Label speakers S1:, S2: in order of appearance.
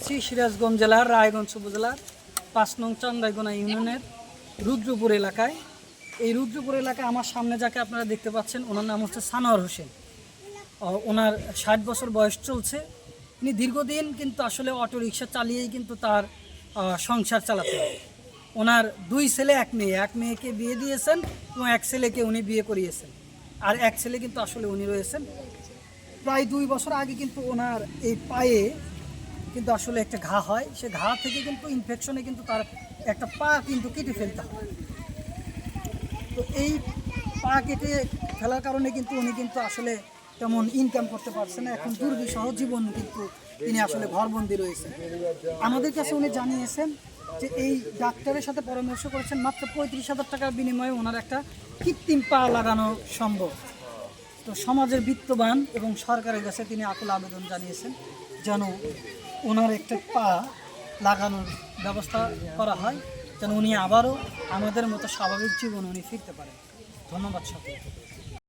S1: আছি সিরাজগঞ্জ জেলার, রায়গঞ্জ উপজেলার, পাঁচ নং চান্দাইগোনা ইউনিয়নের রুদ্রপুর এলাকায়। এই রুদ্রপুর এলাকায় আমার সামনে যাকে আপনারা দেখতে পাচ্ছেন, ওনার নাম হচ্ছে সানোয়ার হোসেন। ওনার ষাট বছর বয়স চলছে। উনি দীর্ঘদিন কিন্তু আসলে অটো রিক্সা চালিয়েই কিন্তু তার সংসার চালাতে হয় ওনার দুই ছেলে, এক মেয়ে। এক মেয়েকে বিয়ে দিয়েছেন এবং এক ছেলেকে উনি বিয়ে করিয়েছেন। আর এক ছেলে কিন্তু আসলে উনি রয়েছেন। প্রায় দুই বছর আগে কিন্তু ওনার এই পায়ে কিন্তু আসলে একটা ঘা হয়, সে ঘা থেকে কিন্তু ইনফেকশনে কিন্তু তার একটা পা কিন্তু কেটে ফেলতে হয়। তো এই পা কেটে ফেলার কারণে কিন্তু উনি কিন্তু আসলে তেমন ইনকাম করতে পারছে না। এখন দুর্বিষহ জীবন কিন্তু তিনি আসলে ঘরবন্দি রয়েছেন। আমাদের কাছে উনি জানিয়েছেন যে এই ডাক্তারের সাথে পরামর্শ করেছেন মাত্র পঁয়ত্রিশ হাজার টাকার বিনিময়ে ওনার একটা কৃত্রিম পা লাগানো সম্ভব। তো সমাজের বিত্তবান এবং সরকারের কাছে তিনি আকুল আবেদন জানিয়েছেন যেন ওনার একটা পা লাগানোর ব্যবস্থা করা হয়, যেন উনি আবারও আমাদের মতো স্বাভাবিক জীবন উনি ফিরতে পারেন। ধন্যবাদ সকলকে।